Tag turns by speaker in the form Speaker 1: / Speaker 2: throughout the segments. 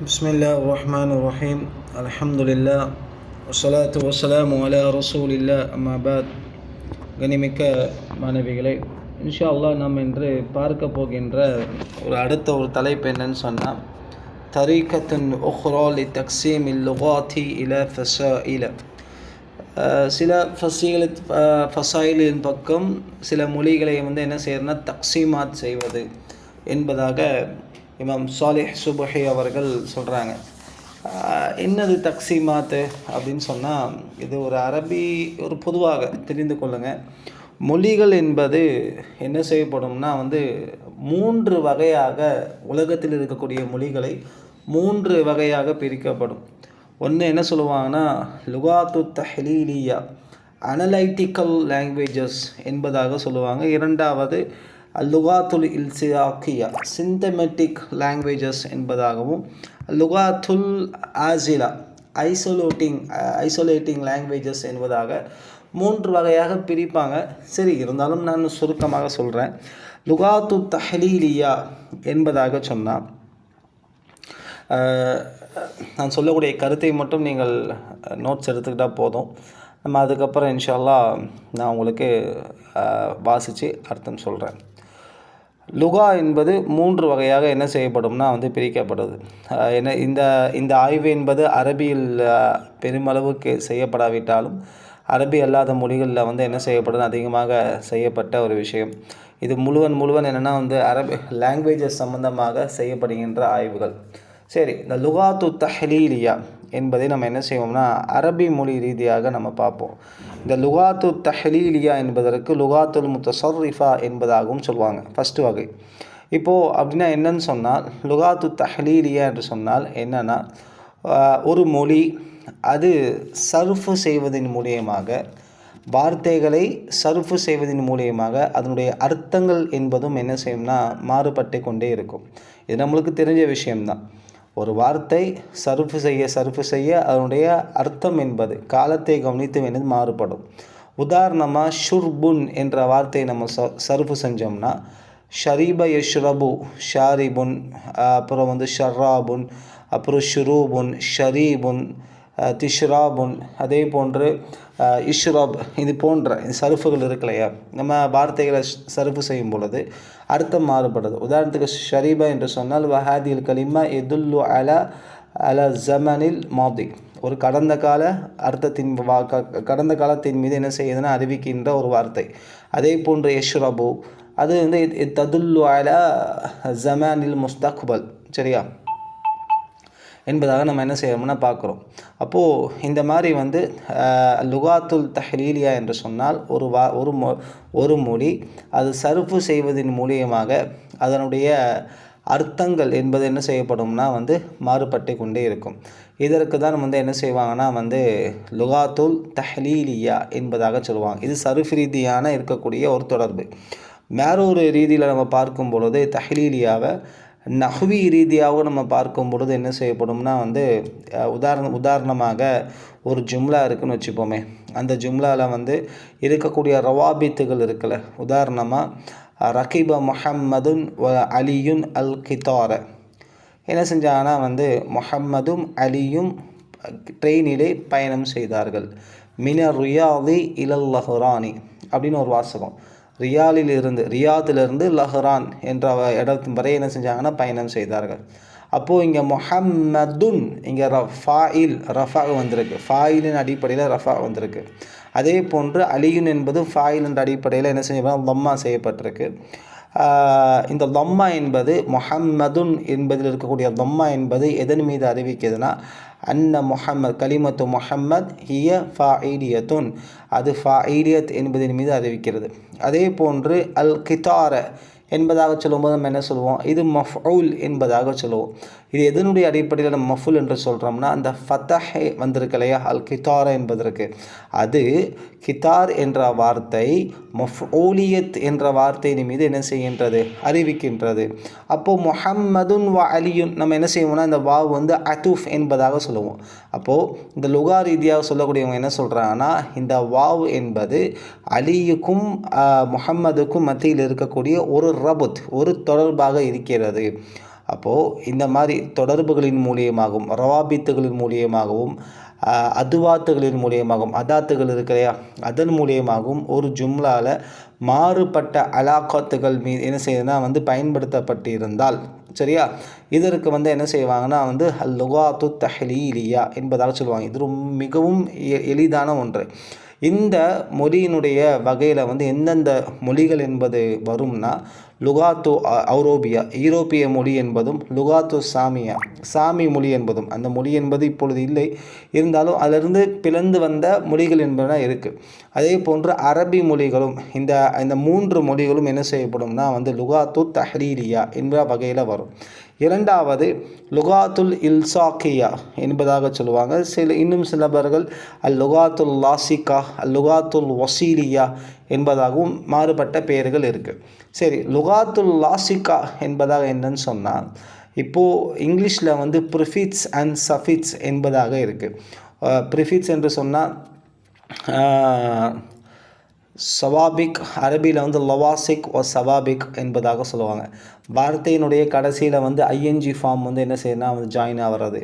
Speaker 1: بسم الله الرحمن الرحيم الحمد لله والصلاة والسلام على رسول الله أما بعد கனிமிக்க மாணவிகளை இன்ஷா அல்லாஹ் நாம் இன்று பார்க்க போகின்ற ஒரு அடுத்த ஒரு தலைப்பு என்னன்னு சொன்னால் தரீக்கத்தின் உஹ்ராலி தக்சீம் லுகாத்தி இல ஃபசாயில சில ஃபசீல ஃபசாயிலின் பக்கம் சில மொழிகளை வந்து என்ன செய்யறதுனா தக்சீமாத் செய்வது என்பதாக இமாம் சாலிஹ் சுபஹி அவர்கள் சொல்கிறாங்க என்னது தக்சீமாத்து அப்படின்னு சொன்னால் இது ஒரு அரபி ஒரு பொதுவாக தெரிந்து கொள்ளுங்கள் மொழிகள் என்பது என்ன செய்யப்படும்னா வந்து மூன்று வகையாக உலகத்தில் இருக்கக்கூடிய மொழிகளை மூன்று வகையாக பிரிக்கப்படும். ஒன்று என்ன சொல்லுவாங்கன்னா லுகாத்து தஹலீலியா அனலைட்டிக்கல் லாங்குவேஜஸ் என்பதாக சொல்லுவாங்க. இரண்டாவது லுகாத்துல் இல்சியாக்கியா சிந்தமெட்டிக் லாங்குவேஜஸ் என்பதாகவும் லுகாத்துல் ஆசிலா ஐசோலேட்டிங் ஐசோலேட்டிங் லாங்குவேஜஸ் என்பதாக மூன்று வகையாக பிரிப்பாங்க. சரி இருந்தாலும் நான் சுருக்கமாக சொல்கிறேன் லுகாத்து தஹலீலியா என்பதாக சொன்னால் நான் சொல்லக்கூடிய கருத்தை மட்டும் நீங்கள் நோட்ஸ் எடுத்துக்கிட்டால் போதும். நம்ம அதுக்கப்புறம் இன்ஷால்லா நான் உங்களுக்கு வாசித்து அர்த்தம் சொல்கிறேன் லுகா என்பது மூன்று வகையாக என்ன செய்யப்படும்னா வந்து பிரிக்கப்படுது. என்ன இந்த இந்த ஆய்வு என்பது அரபியில் பெருமளவுக்கு செய்யப்படாவிட்டாலும் அரபி அல்லாத மொழிகளில் வந்து என்ன செய்யப்படுது அதிகமாக செய்யப்பட்ட ஒரு விஷயம். இது முழுவன் முழுவன் என்னென்னா வந்து அரபி லாங்குவேஜஸ் சம்மந்தமாக செய்யப்படுகின்ற ஆய்வுகள். சரி இந்த லுகாத்து தஹலீலியா என்பதை நம்ம என்ன செய்வோம்னா அரபி மொழி ரீதியாக நம்ம பார்ப்போம். இந்த லுகாத்து தஹலீலியா என்பதற்கு லுகாத்துல் முத்தசர்ரிஃபா என்பதாகவும் சொல்லுவாங்க. ஃபஸ்ட்டு வகை. இப்போது அப்படின்னா என்னன்னு சொன்னால் லுகாத்து தஹலீலியா என்று சொன்னால் என்னென்னா ஒரு மொழி அது சர்ஃபு செய்வதன் மூலியமாக வார்த்தைகளை சர்ஃபு செய்வதன் மூலியமாக அதனுடைய அர்த்தங்கள் என்பதும் என்ன செய்யும்னா மாறுபட்டு கொண்டே இருக்கும். இது நம்மளுக்கு தெரிஞ்ச விஷயம்தான். ஒரு வார்த்தை சர்ஃபு செய்ய சர்ஃபு செய்ய அதனுடைய அர்த்தம் என்பது காலத்தை கவனித்து என்பது மாறுபடும். உதாரணமாக ஷுர்புன் என்ற வார்த்தையை நம்ம ச சர்ஃபு செஞ்சோம்னா ஷரீப யஷ்ரபு ஷாரிபுன் அப்புறம் வந்து ஷர்ராபுன் அப்புறம் ஷுரூபுன் ஷரீபுன் திஷ்ராபுன் அதே போன்று இஷ்ராப் இது போன்ற சருஃபுகள் இருக்கு இல்லையா நம்ம வார்த்தைகளை சருஃபு செய்யும் பொழுது அர்த்தம் மாறுபடுது. உதாரணத்துக்கு ஷரீபா என்று சொன்னால் வஹாதில் கலிமா எதுல்லு அல அல ஜமனில் மாதி. ஒரு கடந்த கால அர்த்தத்தின் வா கடந்த காலத்தின் மீது என்ன செய்யுதுன்னா அறிவிக்கின்ற ஒரு வார்த்தை. அதே போன்று யஷ்ரபு அது வந்து ததுல்லு அல ஜமானில் முஸ்தக்பல். சரியா? என்பதாக நம்ம என்ன செய்யணும்னா பார்க்குறோம். அப்போது இந்த மாதிரி வந்து லுகாத்துல் தஹ்லீலியா என்று சொன்னால் ஒரு வா ஒரு மொ ஒரு மொழி அது சருப்பு செய்வதன் மூலியமாக அதனுடைய அர்த்தங்கள் என்பது என்ன செய்யப்படும்னா வந்து மாறுபட்டு கொண்டே இருக்கும். இதற்கு தான் வந்து என்ன செய்வாங்கன்னா வந்து லுகாத்துல் தஹ்லீலியா என்பதாக சொல்லுவாங்க. இது சருஃப் ரீதியான இருக்கக்கூடிய ஒரு தொடர்பு. வேறொரு ரீதியில் நம்ம பார்க்கும் பொழுது தஹ்லீலியாவை நஹ்வி ரீதியாக நம்ம பார்க்கும் பொழுது என்ன செய்யப்படும்னா வந்து உதாரண உதாரணமாக ஒரு ஜும்லா இருக்குன்னு வச்சுப்போமே. அந்த ஜும்லாவில் வந்து இருக்கக்கூடிய ரவாபித்துகள் இருக்குல்ல. உதாரணமாக ரகீப முஹம்மதுன் அலியுன் அல் கித்தார என்ன செஞ்சாங்கன்னா வந்து முஹம்மதும் அலியும் ட்ரெயினிலே பயணம் செய்தார்கள். மின ருயாதி இலல் லஹுரானி அப்படின்னு ஒரு வாசகம். ரியாலில் இருந்து ரியாத்திலிருந்து லஹ்ரான் என்ற இடத்து வரை என்ன செஞ்சாங்கன்னா பயணம் செய்தார்கள். அப்போது இங்கே முஹம்மதுன் இங்கே ரஃபாயில் ரஃபா வந்திருக்கு. ஃபாயிலின் அடிப்படையில் ரஃபா வந்திருக்கு. அதே போன்று அலியுன் என்பது ஃபாயில் என்ற அடிப்படையில் என்ன செய்ய லம்மா செய்யப்பட்டிருக்கு. இந்த லம்மா என்பது முஹம்மதுன் என்பதில் இருக்கக்கூடிய லம்மா என்பது எதன் மீது அறிவிக்கிறதுனா அன்ன முஹம்மத் கலிமத்து முஹம்மத் ஹிய ஃபாயிலியத்துன். அது ஃபாயிலியத் என்பதன் மீது அறிவிக்கிறது. அதே போன்று அல் கிதார என்பதாக சொல்லும்போது நம்ம என்ன சொல்லுவோம்? இது மஃவுல் என்பதாக சொல்லுவோம். இது எதனுடைய அடிப்படையில் நம்ம மஃபுல் என்று சொல்கிறோம்னா அந்த ஃபத்தஹே வந்திருக்கு இல்லையா? அல் கித்தார என்பதற்கு. அது கித்தார் என்ற வார்த்தை மஃஊலியத் என்ற வார்த்தையின் மீது என்ன செய்கின்றது? அறிவிக்கின்றது. அப்போது முஹம்மதுன் வ அலியுன் நம்ம என்ன செய்வோம்னா இந்த வாவ் வந்து அத்தூஃப் என்பதாக சொல்லுவோம். அப்போது இந்த லுகா ரீதியாக சொல்லக்கூடியவங்க என்ன சொல்கிறாங்கன்னா இந்த வாவ் என்பது அலியுக்கும் முஹம்மதுக்கும் மத்தியில் இருக்கக்கூடிய ஒரு ரபுத் ஒரு தொடர்பாக இருக்கிறது. அப்போது இந்த மாதிரி தொடர்புகளின் மூலியமாகவும் ரவாபித்துகளின் மூலியமாகவும் அதுவாத்துகளின் மூலியமாகவும் அதாத்துகள் இருக்கிறையா அதன் மூலியமாகவும் ஒரு ஜும்லாவில் மாறுபட்ட அலாக்கத்துகள் மீது என்ன செய்யுதுன்னா வந்து பயன்படுத்தப்பட்டிருந்தால் சரியா? இதற்கு வந்து என்ன செய்வாங்கன்னா வந்து லுகாத்து தஹலீலியா என்பதாக சொல்லுவாங்க. இது ரொம்ப மிகவும் எளிதான ஒன்று. இந்த மொழியினுடைய வகையில் வந்து எந்தெந்த மொழிகள் என்பது வரும்னா லுகாத்து ஐரோப்பியா ஈரோப்பிய மொழி என்பதும் லுகாத்து சாமியா சாமி மொழி என்பதும். அந்த மொழி என்பது இப்பொழுது இல்லை. இருந்தாலும் அதிலிருந்து பிளந்து வந்த மொழிகள் என்பன இருக்குது அதே போன்று அரபி மொழிகளும் இந்த இந்த மூன்று மொழிகளும் என்ன செய்யப்படும்னா வந்து லுகாத்து தஹ்ரீரியா என்ற வகையில் வரும். இரண்டாவது லுகாத்துல் இல்சாக்கியா என்பதாக சொல்லுவாங்க. சில இன்னும் சிலவர்கள் அல் லுகாத்துல் லாசிகா அல் லுகாத்துல் வசீலியா என்பதாகவும் மாறுபட்ட பெயர்கள் இருக்குது சரி லுகாத்துல் லாசிகா என்பதாக என்னன்னு சொன்னால் இப்போது இங்கிலீஷில் வந்து ப்ரிஃபிட்ஸ் அண்ட் சஃபிட்ஸ் என்பதாக இருக்குது ப்ரிஃபிட்ஸ் என்று சொன்னால் சவாபிக் அரபியில் வந்து லவாசிக் ஓ சவாபிக் என்பதாக சொல்லுவாங்க. வார்த்தையினுடைய கடைசியில் வந்து ஐஎன்ஜி ஃபார்ம் வந்து என்ன செய்யணும்னா வந்து ஜாயின் ஆகிறது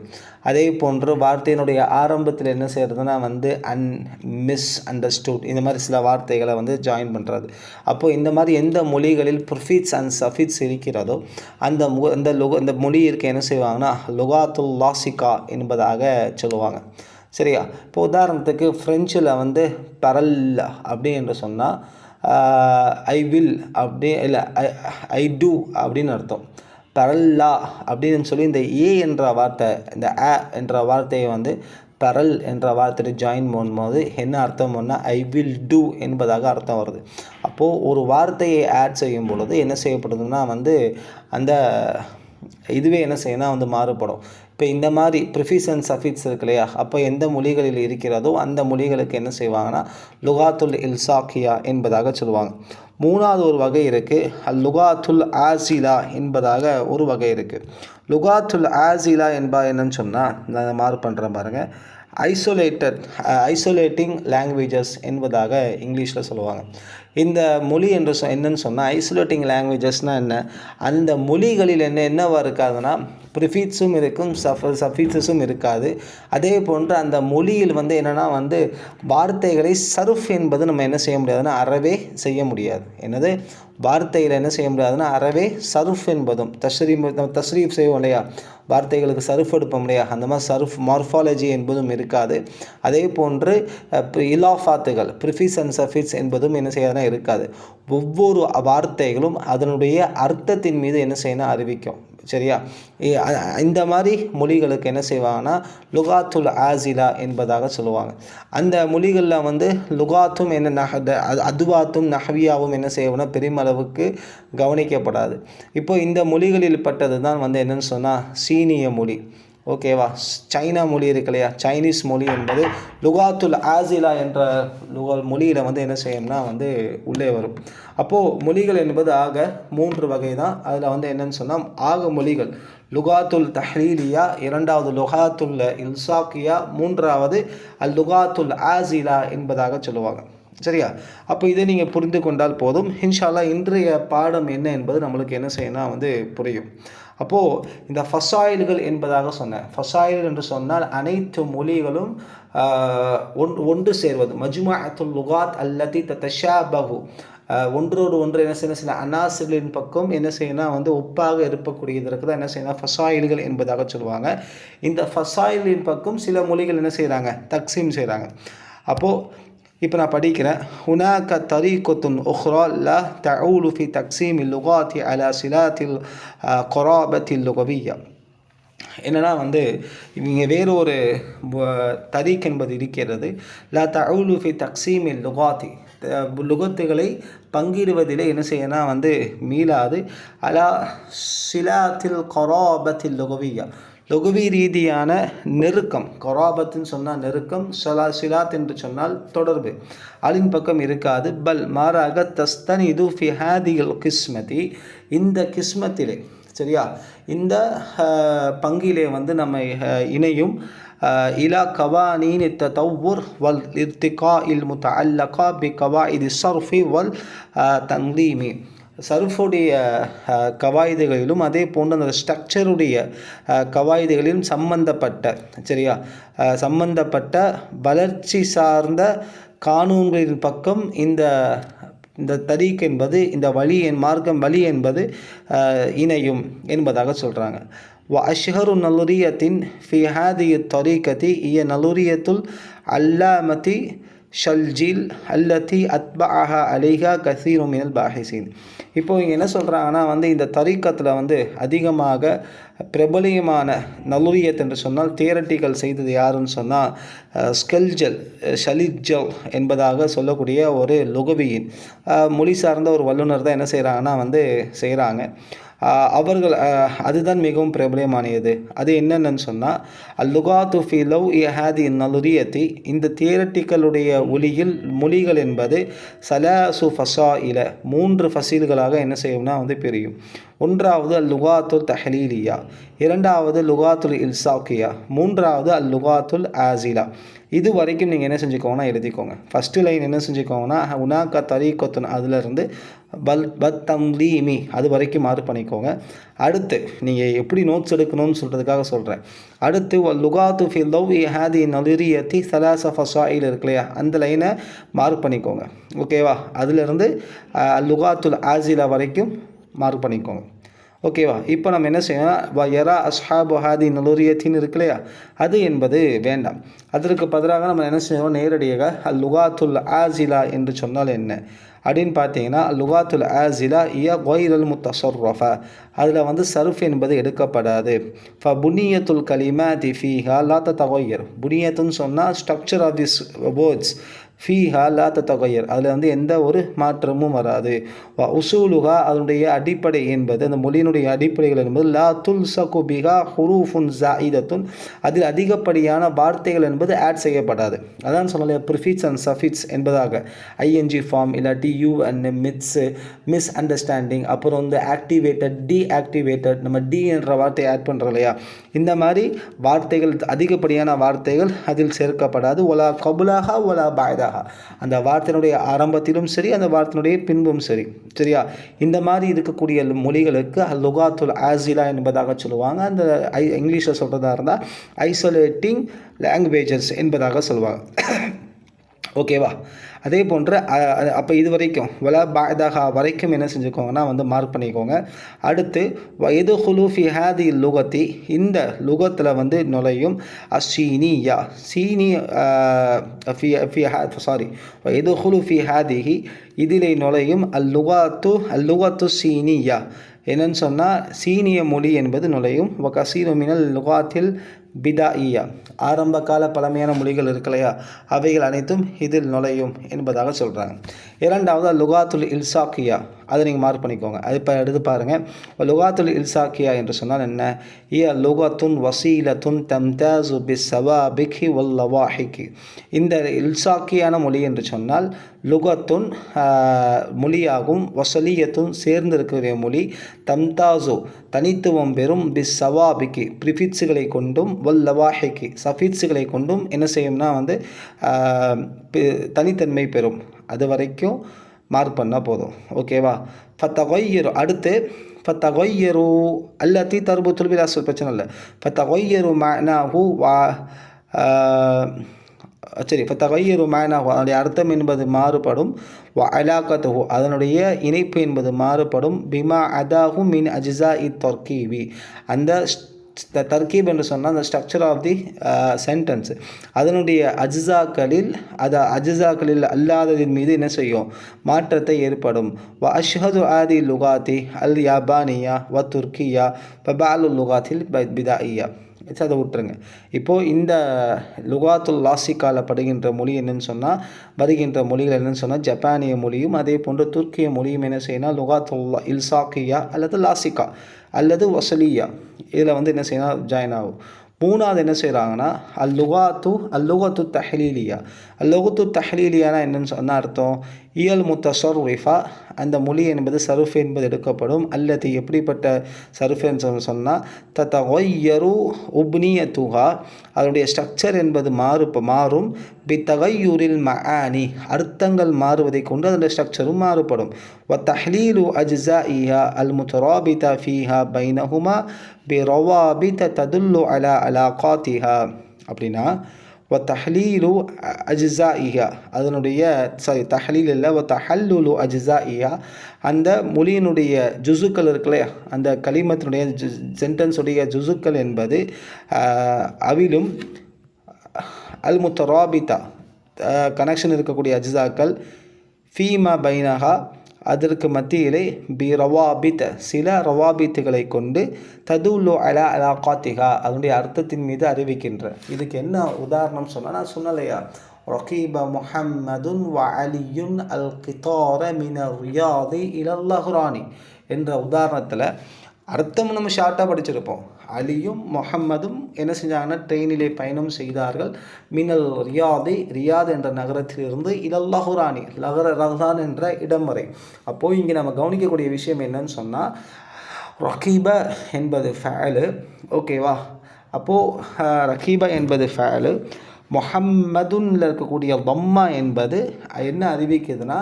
Speaker 1: அதே போன்று வார்த்தையினுடைய ஆரம்பத்தில் என்ன செய்கிறதுனா வந்து அன் மிஸ் அண்டர்ஸ்டூட் இந்த மாதிரி சில வார்த்தைகளை வந்து ஜாயின் பண்ணுறது அப்போது இந்த மாதிரி எந்த மொழிகளில் ப்ரொஃபிட்ஸ் அண்ட் சஃபிட்ஸ் இருக்கிறதோ அந்த மு அந்த லுக இந்த மொழி இருக்க என்ன செய்வாங்கன்னா லுகாத்துல் லாசிகா என்பதாக சொல்லுவாங்க. சரியா? இப்போ உதாரணத்துக்கு ஃப்ரெஞ்சில் வந்து பரல் அப்படி என்று சொன்னால் ஐ வில் அப்படி இல்லை ஐ ஐ டூ அப்படின்னு அர்த்தம். பரல்லா அப்படின்னு சொல்லி இந்த ஏ என்ற வார்த்தை இந்த அ என்ற வார்த்தையை வந்து பரல் என்ற வார்த்தையை ஜாயின் பண்ணும்போது என்ன அர்த்தம் பண்ணால் ஐ வில் டூ என்பதாக அர்த்தம் வருது. அப்போது ஒரு வார்த்தையை ஆட் செய்யும் பொழுது என்ன செய்யப்படுதுன்னா வந்து அந்த இதுவே என்ன செய்யணும் வந்து மாறுபடும். இப்போ இந்த மாதிரி ப்ரிஃபிஸ் அண்ட் இருக்கு இல்லையா? அப்போ எந்த மொழிகளில் இருக்கிறதோ அந்த மொழிகளுக்கு என்ன செய்வாங்கன்னா லுகாத்துல் இல்சாக்கியா என்பதாக சொல்லுவாங்க. மூணாவது ஒரு வகை இருக்குது அல் லுகாத்துல் ஆசிலா என்பதாக ஒரு வகை இருக்குது லுகாத்துல் ஆசிலா என்பா என்னன்னு சொன்னால் நான் மாறு பண்ணுறேன் பாருங்கள் ஐசோலேட்டட் ஐசோலேட்டிங் லாங்குவேஜஸ் என்பதாக இங்கிலீஷில் சொல்லுவாங்க. இந்த மொழி என்று சொ என்னன்னு சொன்னால் ஐசோலேட்டிங் லாங்குவேஜஸ்னால் என்ன? அந்த மொழிகளில் என்ன என்னவாக இருக்காதுன்னா ப்ரிஃபீட்ஸும் இருக்கும் சஃப் சஃபீட்ஸஸும் இருக்காது. அதே போன்று அந்த மொழியில் வந்து என்னென்னா வந்து வார்த்தைகளை சருஃப் என்பது நம்ம என்ன செய்ய முடியாதுன்னா அறவே செய்ய முடியாது. என்னது? வார்த்தையில் என்ன செய்ய முடியாதுன்னா அறவே சருஃப் என்பதும். தஸ்ரீ தஸ்ரீஃப் செய்வோம் இல்லையா? வார்த்தைகளுக்கு சருஃப் எடுப்போம் இல்லையா? அந்த மாதிரி சருஃப் மார்ஃபாலஜி என்பதும் இருக்காது. அதே போன்று இலாஃபாத்துகள் ப்ரிஃபிஸ் அண்ட் சஃபிட்ஸ் என்பதும் என்ன செய்யாதுன்னா இருக்காது. ஒவ்வொரு வார்த்தைகளும் அதனுடைய அர்த்தத்தின் மீது என்ன செய்யணும் அறிவிக்கும். சரியா? இந்த மாதிரி மொழிகளுக்கு என்ன செய்வாங்கன்னா லுகாத்துல் ஆசிலா என்பதாக சொல்லுவாங்க. அந்த மொழிகளில் வந்து லுகாத்தும் என்ன நக அதுவாத்தும் நஹவியாவும் என்ன செய்வோம்னா பெருமளவுக்கு கவனிக்கப்படாது. இப்போ இந்த மொழிகளில் பட்டது தான் வந்து என்னென்னு சொன்னால் சீனிய மொழி. ஓகேவா? சைனா மொழி இருக்கு இல்லையா? சைனீஸ் மொழி என்பது லுகாத்துல் ஆசிலா என்ற லுக மொழியில் வந்து என்ன செய்யும்னா வந்து உள்ளே வரும். அப்போது மொழிகள் என்பது ஆக மூன்று வகை தான் அதில் வந்து என்னென்னு சொன்னால் ஆக மொழிகள். லுகாத்துல் தஹ்லீலியா இரண்டாவது லுகாத்துல் இல்சாக்கியா மூன்றாவது அல் லுகாத்துல் ஆசிலா என்பதாக சொல்லுவாங்க. சரியா? அப்போ இதை நீங்கள் புரிந்து கொண்டால் போதும். இன்ஷால்லா இன்றைய பாடம் என்ன என்பது நம்மளுக்கு என்ன செய்யணும் வந்து புரியும். அப்போது இந்த ஃபசாயில்கள் என்பதாக சொன்னேன் ஃபசாயில் என்று சொன்னால் அனைத்து மொழிகளும் ஒன் ஒன்று சேர்வது. மஜ்மா அத்துல் லுகாத் அல்லதி தஷாபகு ஒன்றோடு ஒன்று என்ன செய்யணும்? சில அனாசுகளின் பக்கம் என்ன செய்யணும் வந்து ஒப்பாக இருக்கக்கூடியதற்கு தான் என்ன செய்யணும் ஃபசாயில்கள் என்பதாக சொல்லுவாங்க. இந்த ஃபசாயிலின் பக்கம் சில மொழிகள் என்ன செய்கிறாங்க தக்சீம் செய்கிறாங்க அப்போது இப்போ நான் படிக்கிறேன். ஹுனாக்க தரீக்கத்துன் உஹ்ரா லா தஊலு ஃபி தக்சீம் லுகாத்தி அலா சிலாத்தில் கொராபத்தில் லுகவியா என்னென்னா வந்து இவங்க வேறு ஒரு தரீக் என்பது இருக்கிறது. லா தவுலு ஃபி தக்சீமில் லுகாத்தி. லுகத்துகளை பங்கிடுவதிலே என்ன செய்யணும் வந்து மீளாது. அலா சிலாத்தில் கொராபத்தில் லுகவியா லகுவி ரீதியான நெருக்கம் கொராபத்துன்னு சொன்னால் நெருக்கம் சலா சிலாத் என்று சொன்னால் தொடர்பு. அலின் பக்கம் இருக்காது. பல் மாறாக தஸ்தன் இது ஃபிஹாதிகள் கிஸ்மதி. இந்த கிஸ்மத்திலே சரியா? இந்த பங்கிலே வந்து நம்ம இணையும் இலா கவானீன் தவுர் வல் இர்த்திகா இல் முத்த அல்லகா பி கவா இது சர்ஃபி வல் தன்லீமி. சர்ஃபுடைய அஹ், கவாயிதுகளிலும் அதே போன்று அந்த ஸ்ட்ரக்சருடைய அஹ், கவாயிதுகளிலும் சம்பந்தப்பட்ட சரியா அஹ், சம்பந்தப்பட்ட வளர்ச்சி சார்ந்த கானூன்களின் பக்கம் இந்த இந்த தரீக் என்பது இந்த வழி என் மார்க்கம் வழி என்பது அஹ், இணையும் என்பதாக சொல்கிறாங்க وأشهر نظرية في هذه الطريقة هي نظرية العلامة ஷல்ஜில் அல்லத்தி அத்பஹா அலிஹா கசீரு மினல் பாஹிசீன். இப்போ இங்கே என்ன சொல்கிறாங்கன்னா வந்து இந்த தரீக்கத்தில் வந்து அதிகமாக பிரபலியமான நலுரியத் என்று சொன்னால் தேரட்டிகள் செய்தது யாருன்னு சொன்னால் ஸ்கெல்ஜல் ஷலிஜல் என்பதாக சொல்லக்கூடிய ஒரு லுகவியின் மொழி சார்ந்த ஒரு வல்லுநர் தான் என்ன செய்கிறாங்கன்னா வந்து செய்கிறாங்க அவர்கள் அதுதான் மிகவும் பிரபலமானியது அது என்னென்னு சொன்னால் அல்லுகாத்து துஃபி லவ் இஹாதி நலுரியத்தி இந்த தியரட்டிகளுடைய ஒளியில் மொழிகள் என்பது சலாசு ஃபசா இல மூன்று ஃபசீல்களாக என்ன செய்யும்னா வந்து பிரியும். ஒன்றாவது அல் லுகாத்துல் தஹலீலியா இரண்டாவது லுகாத்துல் இல்சாக்கியா மூன்றாவது அல் லுகாத்துல் ஆசிலா. இது வரைக்கும் நீங்கள் என்ன செஞ்சுக்கோங்கன்னா எழுதிக்கோங்க. ஃபஸ்ட்டு லைன் என்ன செஞ்சுக்கோங்கன்னா உனாக்கா தரி கொத்தன் அதுலேருந்து பல் பத் தம்லீமி அது வரைக்கும் மார்க் பண்ணிக்கோங்க. அடுத்து நீங்கள் எப்படி நோட்ஸ் எடுக்கணும்னு சொல்கிறதுக்காக சொல்கிறேன் அடுத்து லுகாத்து ஃபி லவ் ஹேதி நலிரியத்தி சலாச ஃபசாயில் இருக்கு இல்லையா? அந்த லைனை மார்க் பண்ணிக்கோங்க. ஓகேவா அதுலேருந்து லுகாத்துல் ஆசிலா வரைக்கும் மார்க் பண்ணிக்கோங்க. ஓகேவா இப்போ நம்ம என்ன செய்யணும் வ யரா அஸ்ஹாபு ஹாதி நலூரியத்தின் இருக்கு இல்லையா அது என்பது வேண்டாம். அதற்கு பதிலாக நம்ம என்ன செய்யணும்? நேரடியாக அல் லுகாத்துல் ஆசிலா என்று சொன்னால் என்ன? அப்படின்னு பார்த்தீங்கன்னா லுகாத்துல் ஆசிலா இய கொய்ரல் முத்தசர்ரஃபா. அதில் வந்து சர்ஃப் என்பது எடுக்கப்படாது. ஃப புனியத்துல் கலிமா தி ஃபீஹா லா தகொய்யர் புனியத்துன்னு சொன்னால் ஸ்ட்ரக்சர் ஆஃப் திஸ் வேர்ட்ஸ் ஃபீஹா லா தொகையர் அதில் வந்து எந்த ஒரு மாற்றமும் வராது. உசூலுகா அதனுடைய அடிப்படை என்பது அந்த மொழியினுடைய அடிப்படைகள் என்பது லா துல் சகு ஹுரூஃபுன் ஜாயிதத்துன். அதில் அதிகப்படியான வார்த்தைகள் என்பது ஆட் செய்யப்படாது. அதான் சொன்னாலே ப்ரிஃபிட்ஸ் அண்ட் சஃபிட்ஸ் என்பதாக. ஐஎன்ஜி ஃபார்ம் இல்லாட்டி யூ அண்ட் மிட்ஸ் மிஸ் அண்டர்ஸ்டாண்டிங் அப்புறம் வந்து ஆக்டிவேட்டட் டீஆக்டிவேட்டட் நம்ம டி என்ற வார்த்தையை ஆட் பண்ணுறோம் இல்லையா? இந்த மாதிரி வார்த்தைகள் அதிகப்படியான வார்த்தைகள் அதில் சேர்க்கப்படாது. ஒலா கபுலாகா ஒலா பாய்தாக அந்த வார்த்தையினுடைய ஆரம்பத்திலும் சரி அந்த வார்த்தையினுடைய பின்பும் சரி. சரியா? இந்த மாதிரி இருக்கக்கூடிய மொழிகளுக்கு லுகாத்துல் ஆசிலா என்பதாக சொல்லுவாங்க. அந்த ஐ இங்கிலீஷில் சொல்கிறதா இருந்தால் ஐசோலேட்டிங் லாங்குவேஜஸ் என்பதாக சொல்லுவாங்க. ஓகேவா அதே போன்று அப்போ இது வரைக்கும் வல பாதகா வரைக்கும் என்ன செஞ்சுக்கோங்கன்னா வந்து மார்க் பண்ணிக்கோங்க. அடுத்து வயது ஹுலூஃபி ஹாதி லுகத்தி இந்த லுகத்தில் வந்து நுழையும் அசீனியா சீனி சாரி வயது ஹுலூஃபி ஹாதிஹி இதிலே நுழையும் அல்லுகாத்து அல்லுகாத்து சீனி யா என்னன்னு சொன்னால் சீனிய மொழி என்பது நுழையும். வ கசீரு லுகாத்தில் பிதா ஈயா ஆரம்ப கால பழமையான மொழிகள் இருக்கலையா? அவைகள் அனைத்தும் இதில் நுழையும் என்பதாக சொல்கிறாங்க இரண்டாவது லுகாத்துல் இல்சாக்கியா. அதை நீங்கள் மார்க் பண்ணிக்கோங்க. அது இப்போ எடுத்து பாருங்கள் லுகாத்துல் இல்சாக்கியா என்று சொன்னால் என்ன? இய லுகத்துன் வசீலத்துன் தம்தாசு பி சவா பிகி வல் இந்த இல்சாக்கியான மொழி என்று சொன்னால் லுகத்துன் மொழியாகும். வசலியத்தும் சேர்ந்து இருக்கக்கூடிய மொழி தம்தாசு. தனித்துவம் பெறும் பி சவாபிக்கு ப்ரிஃபிட்ஸுகளை கொண்டும் வல்லவாஹிக்கு சஃபிட்ஸுகளை கொண்டும் என்ன செய்யும்னா வந்து தனித்தன்மை பெறும். அது வரைக்கும் மார்க் பண்ணால் போதும். ஓகேவா ஃபத்தகொய்யரு அடுத்து ஃபத்தகொய்யரு அல்லத்தி தர்பு துல்பிலாசல் பிரச்சனை இல்லை. ஃபத்தகொய்யரு ஹூ வா சரி இப்போ தகையரு ஹூ அதனுடைய அர்த்தம் என்பது மாறுபடும். வ அலாக்கத்துஹு அதனுடைய இணைப்பு என்பது மாறுபடும். பிமா அதாஹு மின் அஜிசா இ தொர்கீவி த தர்கீப் என்று சொன்னால் அந்த ஸ்ட்ரக்சர் ஆஃப் தி சென்டென்ஸ் அதனுடைய அஜிசாக்களில் அது அஜிசாக்களில் அல்லாததின் மீது என்ன செய்யும்? மாற்றத்தை ஏற்படும். வ அஷ்ஹது ஆதி லுகாத்தி அல் யாபானியா வ துர்க்கியா பபாலு லுகாத்தில் பிதாயியா. அதை விட்டுருங்க. இப்போது இந்த லுகாத்துல் லாசிக்காவில் படுகின்ற மொழி என்னன்னு சொன்னால் படுகின்ற மொழிகள் என்னன்னு சொன்னால் ஜப்பானிய மொழியும் அதே போன்று துர்க்கிய மொழியும் என்ன செய்யணும் லுகாத்துல்லா இல்சாக்கியா அல்லது லாசிக்கா அல்லது வசலியா. இதில் வந்து என்ன செய்யணும்? ஜாயின் ஆகும். மூணாவது என்ன செய்கிறாங்கன்னா அல்லுகாத்து அல்லுகத்து அல் தஹலீலியா. அல்லுகத்து தஹலீலியானா என்னன்னு சொன்னால் அர்த்தம் இயல் முத்தசர்ரிஃபா அந்த மொழி என்பது சருஃப் என்பது எடுக்கப்படும். அல்லது எப்படிப்பட்ட சருஃப் என்று சொன்னால் தத்த ஒய்யரு உப்னியத்துகா அதனுடைய ஸ்ட்ரக்சர் என்பது மாறு மாறும். பித்தகையூரில் மஆனி அர்த்தங்கள் மாறுவதை கொண்டு அதனுடைய ஸ்ட்ரக்சரும் மாறுபடும். வத்தஹ்லீலு அஜ்ஸாஇஹா அல் முத்தராபிதா ஃபீஹா பைனஹுமா பி ரவாபித ததுல்லு அலா அலாகாத்திஹா. அப்படின்னா ஒ தஹ்லீலு அஜிசா இஹா அதனுடைய சாரி தஹ்லீல் இல்லை. வ தஹல்லுலு அஜிசா இஹா அந்த மொழியினுடைய ஜுசுக்கள் இருக்குல்லையா அந்த களிமத்தினுடைய ஜு சென்டென்ஸுடைய ஜுசுக்கள் என்பது அவிலும் அல் முத்தராபிதா கனெக்ஷன் இருக்கக்கூடிய அஜிசாக்கள் ஃபீமா பைனஹா அதற்கு மத்தியிலே பி ரவாபித் சில ரவாபித்துகளை கொண்டு ததுல்லு அலா அலா காத்திகா அதனுடைய அர்த்தத்தின் மீது அறிவிக்கின்ற. இதுக்கு என்ன உதாரணம் சொன்னால் நான் சொன்னலையா ரகீப முஹம்மதுன் வ அலியுன் அல் கிதார மின ரியாதி இலல்லஹுரானி என்ற உதாரணத்தில் அர்த்தம் நம்ம ஷார்ட்டாக படிச்சிருப்போம். அலியும் முகம்மதும் என்ன செஞ்சாங்கன்னா ட்ரெயினிலே பயணம் செய்தார்கள். மினல் ரியாதி ரியாத் என்ற நகரத்திலிருந்து இலல் லஹுரானி லஹர ரஹ்ரான் என்ற இடம் வரை. அப்போது இங்கே நம்ம கவனிக்கக்கூடிய விஷயம் என்னன்னு சொன்னால் ரகீப என்பது ஃபேலு ஓகேவா அப்போது ரகீப என்பது ஃபேலு முஹம்மதுன்ல இருக்கக்கூடிய பம்மா என்பது என்ன அறிவிக்குதுன்னா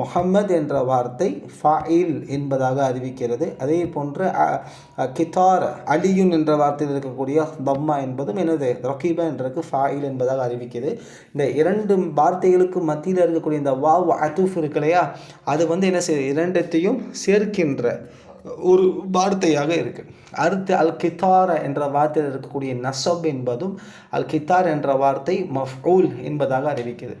Speaker 1: முகம்மது என்ற வார்த்தை ஃபாயில் என்பதாக அறிவிக்கிறது. அதே போன்று கிதார் அலியுன் என்ற வார்த்தையில் இருக்கக்கூடிய தம்மா என்பதும் எனது ரகீபா என்றதுக்கு ஃபாயில் என்பதாக அறிவிக்கிறது. இந்த இரண்டு வார்த்தைகளுக்கு மத்தியில் இருக்கக்கூடிய இந்த வாவ் அத்துஃப் இருக்கு இல்லையா? அது வந்து என்ன செய்ய இரண்டத்தையும் சேர்க்கின்ற ஒரு வார்த்தையாக இருக்குது அடுத்து அல் கித்தார என்ற வார்த்தையில் இருக்கக்கூடிய நசப் என்பதும் அல் கித்தார் என்ற வார்த்தை மஃஊல் என்பதாக அறிவிக்கிறது.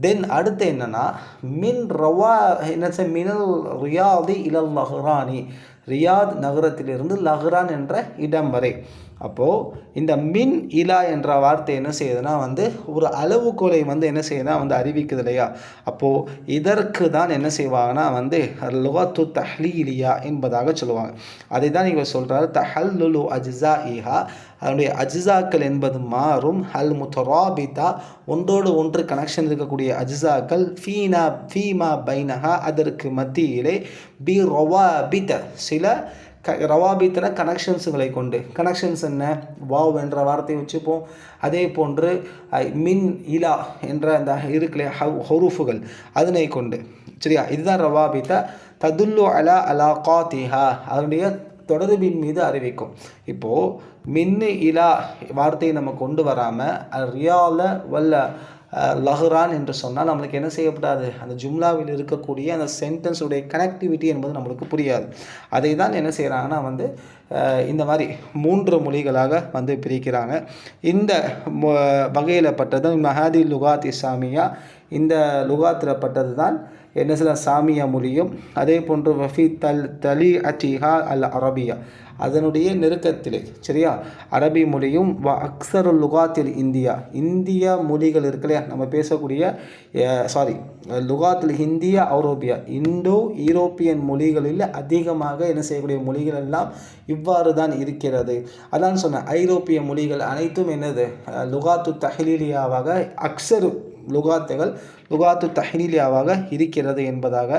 Speaker 1: தென் அடுத்து என்னென்னா மின் ரவா என்ன மினல் ரியாதி இலல் லஹ்ரானி ரியாத் நகரத்திலிருந்து லஹ்ரான் என்ற இடம் வரை. அப்போது இந்த மின் இலா என்ற வார்த்தை என்ன செய்யுதுன்னா வந்து ஒரு அளவுகோலை வந்து என்ன செய்யுதுன்னா வந்து அறிவிக்குது இல்லையா? அப்போது இதற்கு தான் என்ன செய்வாங்கன்னா வந்து லுகத்து தஹ்லீலியா என்பதாக சொல்லுவாங்க. அதை தான் நீங்கள் சொல்கிறாரு தஹல்லுலு அஜ்ஸா இஹா அதனுடைய அஜிசாக்கள் என்பது மாறும் அல் முத்தராபிதா. ஒன்றோடு ஒன்று கனெக்ஷன் இருக்கக்கூடிய அஜிசாக்கள் ஃபீனா ஃபீமா பைனஹா அதற்கு மத்தியிலே பி ரொவாபித. சில க ரவாபித்தன கனெக்ஷன்ஸுகளை கொண்டு. கனெக்ஷன்ஸ் என்ன? வாவ் என்ற வார்த்தையை வச்சுப்போம். அதே போன்று மின் இலா என்ற அந்த இருக்குல்லையா ஹொரூஃபுகள். அதனை கொண்டு. சரியா? இதுதான் ரவாபித்த. ததுல்லு அலா அலா காத்திஹா அதனுடைய தொடர்பின் மீது அறிவிக்கும். இப்போது மின்னு இலா வார்த்தையை நம்ம கொண்டு வராமல் ரியால வல்ல லஹ்ரான் என்று சொன்னால் நம்மளுக்கு என்ன செய்யப்படாது? அந்த ஜும்லாவில் இருக்கக்கூடிய அந்த சென்டென்ஸுடைய கனெக்டிவிட்டி என்பது நம்மளுக்கு புரியாது. அதை தான் என்ன செய்கிறாங்கன்னா வந்து இந்த மாதிரி மூன்று மொழிகளாக வந்து பிரிக்கிறாங்க. இந்த வகையில் பட்டது மஹாதி லுகாத் இஸ்லாமியா இந்த லுகாத்தில் பட்டது தான் என்ன சில சாமியா மொழியும். அதே போன்று வஃபி தல் தலி அச்சிஹா அல் அரபியா. அதனுடைய நெருக்கத்திலே சரியா? அரபி மொழியும் வ அக்சருல் லுகாத்தில் இந்தியா. இந்தியா மொழிகள் இருக்கு இல்லையா? நம்ம பேசக்கூடிய சாரி லுகாத்தில் இந்தியா ஐரோப்பியா. இந்தோ ஈரோப்பியன் மொழிகளில் அதிகமாக என்ன செய்யக்கூடிய மொழிகள் எல்லாம் இவ்வாறு தான் இருக்கிறது. அதான் சொன்னேன் ஐரோப்பிய மொழிகள் அனைத்தும் என்னது? லுகாத்து தஹலீலியாவாக அக்சரு லுகாத்துகள் லுகாத்து தஹ்லீலியாவாக இருக்கிறது என்பதாக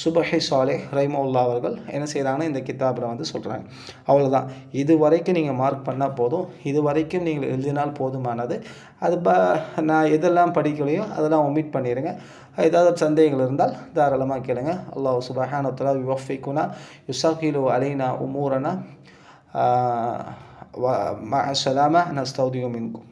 Speaker 1: சுபஹி சாலே ரைமவுல்லா அவர்கள் என்ன செய்கிறாங்கன்னா இந்த கித்தாபில் வந்து சொல்கிறாங்க அவ்வளோதான் இது வரைக்கும் நீங்கள் மார்க் பண்ணால் போதும். இது வரைக்கும் நீங்கள் எழுதினால் போதுமானது. அது ப நான் எதெல்லாம் படிக்கலையோ அதெல்லாம் ஒமிட் பண்ணிடுங்க ஏதாவது சந்தேகங்கள் இருந்தால் தாராளமாக கேளுங்க. அல்லாஹ் சுபஹானத்துலா யுவஃபிகுனா யுசாஹிலு அலைனா உமூரனா ம சலாமா நஸ்தௌதியும் மின்கும்.